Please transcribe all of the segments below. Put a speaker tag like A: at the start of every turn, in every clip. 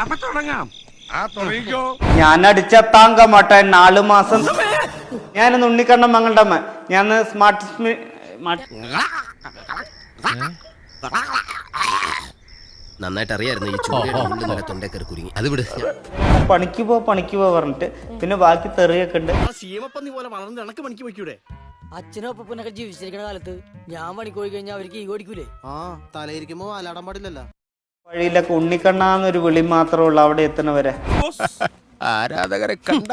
A: അപ്പൊ തുടങ്ങാം.
B: ആ തുടങ്ങിക്കോ.
C: ഞാൻ അടിച്ച താങ്ക നാല് നാലു മാസം. ഞാൻ ഉണ്ണിക്കണ്ണൻ മങ്ങളുടെ അമ്മ. ഞാൻ സ്മാർട്ട് സ്മി- സ്മാർട്ട്
D: നന്നായിട്ട് അറിയായിരുന്നു ഈ ചൂടിയുടെ ഉള്ളിൽ നല്ല തൊണ്ടേ കയറി കുരുങ്ങി. അത് വിട്. ഞാൻ-
C: പണിക്ക് പോ പണിക്ക് പോ പറഞ്ഞിട്ട്. പിന്നെ ബാക്കി തെറിയൊക്കെ ഉണ്ട്.
E: അച്ഛനും അപ്പനൊക്കെ ജീവിച്ചിരിക്കുന്ന കാലത്ത് ഞാൻ പണിക്ക് പോയി കഴിഞ്ഞാൽ അവർക്ക് ഈ ഓടിക്കൂലേ
F: ആ തലയിരിക്കുമ്പോ അലടം പാടില്ലല്ലോ.
C: വഴിയിലൊക്കെ ഉണ്ണിക്കണ്ണാന്നൊരു വിളി മാത്രമേ ഉള്ളൂ അവിടെ എത്തണവരെ
D: ആരാധകരെ കണ്ട?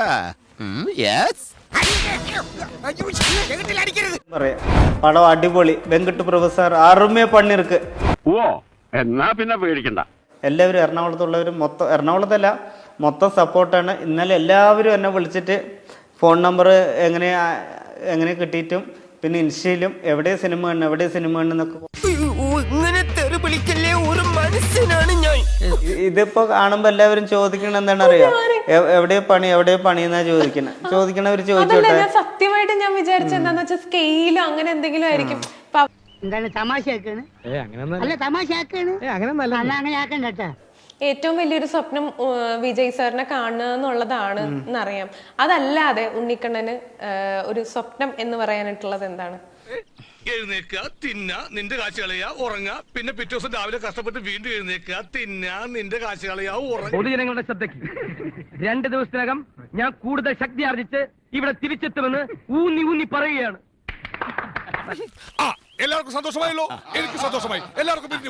C: പറയാ. പടം അടിപൊളി. വെങ്കട്ട് പ്രൊഫസർ അറുമേ പണിർക്ക്
A: ഓ എന്നാ പിന്നെ പേടിക്കണ്ട.
C: എല്ലാവരും എറണാകുളത്തുള്ളവരും മൊത്തം എറണാകുളത്തല്ല മൊത്തം സപ്പോർട്ടാണ്. ഇന്നലെ എല്ലാവരും എന്നെ വിളിച്ചിട്ട് ഫോൺ നമ്പർ എങ്ങനെ എങ്ങനെ കിട്ടിയിട്ടും പിന്നെ ഇൻസ്റ്റയിലും എവിടെ സിനിമ ഉണ്ട് എവിടെ സിനിമ ഉണ്ടെന്നൊക്കെ ഇതിപ്പോ കാണുമ്പോ എല്ലാവരും ചോദിക്കണ എന്താണ് അറിയാം? എവിടെയാ എവിടെ പണി എവിടെ പണി എന്നാ ചോദിക്കണ? ചോദിക്കണവര് ചോദിച്ചോട്ടെ
G: ഞാൻ സത്യമായിട്ട് ഞാൻ വിചാരിച്ച എന്താന്ന് വെച്ചാൽ സ്കെയിലോ അങ്ങനെ എന്തെങ്കിലും ആയിരിക്കും.
H: എന്താണ് തമാശ ആക്കാണ് അല്ല. തമാശ ആക്കാണ് അങ്ങനെ ആക്കണ്ട കേട്ടാ.
G: ഏറ്റവും വലിയൊരു സ്വപ്നം വിജയ് സാറിനെ കാണുക എന്നുള്ളതാണ് എന്നറിയാം. അതല്ലാതെ ഉണ്ണിക്കണ്ണന് ഒരു സ്വപ്നം എന്ന് പറയാനായിട്ടുള്ളത് എന്താണ്?
B: എഴുന്നേക്കുക തിന്ന നിന്റെ കാശ് കളയുക ഉറങ്ങുക. പിന്നെ പിറ്റേ ദിവസം രാവിലെ കഷ്ടപ്പെട്ട് വീണ്ടും എഴുന്നേക്കുക തിന്ന നിന്റെ കാശ് കളയുക ഉറങ്ങുക.
I: പൊതുജനങ്ങളുടെ ശ്രദ്ധയ്ക്ക്. രണ്ട് ദിവസത്തിനകം ഞാൻ കൂടുതൽ ശക്തി ആർജിച്ച് ഇവിടെ തിരിച്ചെത്തുമെന്ന് ഊന്നി ഊന്നി പറയുകയാണ്.
B: ആ എല്ലാവർക്കും സന്തോഷമായല്ലോ. എനിക്ക് സന്തോഷമായി. എല്ലാവർക്കും പിരിഞ്ഞു.